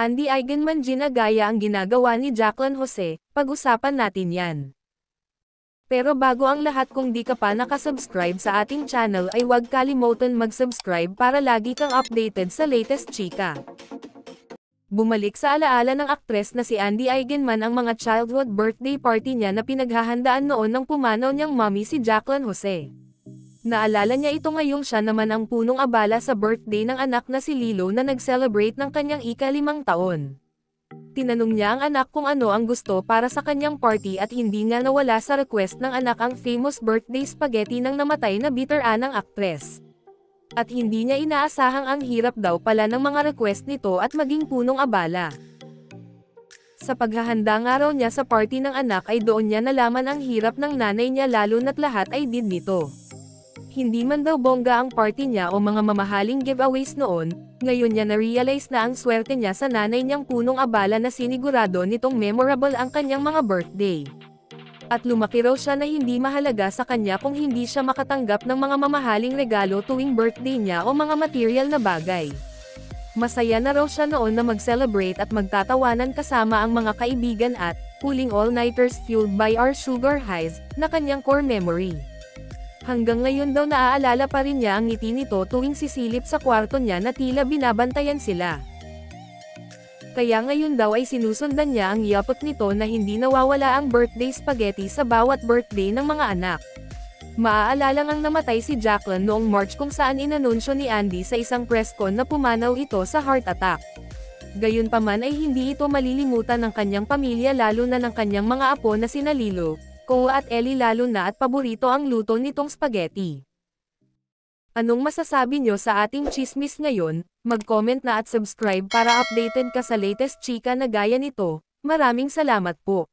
Andy Eigenman ginagaya ang ginagawa ni Jacqueline Jose, pag-usapan natin yan. Pero bago ang lahat kung di ka pa nakasubscribe sa ating channel ay huwag kalimutan mag-subscribe para lagi kang updated sa latest chika. Bumalik sa alaala ng aktres na si Andy Eigenman ang mga childhood birthday party niya na pinaghahandaan noon ng pumanaw niyang mommy si Jacqueline Jose. Naalala niya ito ngayong siya naman ang punong abala sa birthday ng anak na si Lilo na nag-celebrate ng kanyang ika-limang taon. Tinanong niya ang anak kung ano ang gusto para sa kanyang party at hindi nga nawala sa request ng anak ang famous birthday spaghetti ng namatay na bitter ng aktres. At hindi niya inaasahang ang hirap daw pala ng mga request nito at maging punong abala. Sa paghahanda nga raw niya sa party ng anak ay doon niya nalaman ang hirap ng nanay niya lalo na't lahat ay did nito. Hindi man daw bongga ang party niya o mga mamahaling giveaways noon, ngayon niya na-realize na ang swerte niya sa nanay niyang punong abala na sinigurado nitong memorable ang kanyang mga birthday. At lumaki raw siya na hindi mahalaga sa kanya kung hindi siya makatanggap ng mga mamahaling regalo tuwing birthday niya o mga material na bagay. Masaya na raw siya noon na mag-celebrate at magtatawanan kasama ang mga kaibigan at, pulling all-nighters fueled by our sugar highs, na kanyang core memory. Hanggang ngayon daw naaalala pa rin niya ang ngiti nito tuwing sisilip sa kwarto niya na tila binabantayan sila. Kaya ngayon daw ay sinusundan niya ang yapot nito na hindi nawawala ang birthday spaghetti sa bawat birthday ng mga anak. Maaalala ngang namatay si Jacqueline noong March kung saan inanunsyo ni Andy sa isang press con na pumanaw ito sa heart attack. Gayunpaman ay hindi ito malilimutan ng kanyang pamilya lalo na ng kanyang mga apo na sina Lilo, Koa at Ellie lalo na at paborito ang luto nitong spaghetti. Anong masasabi nyo sa ating chismis ngayon? Mag-comment na at subscribe para updated ka sa latest chika na gaya nito. Maraming salamat po.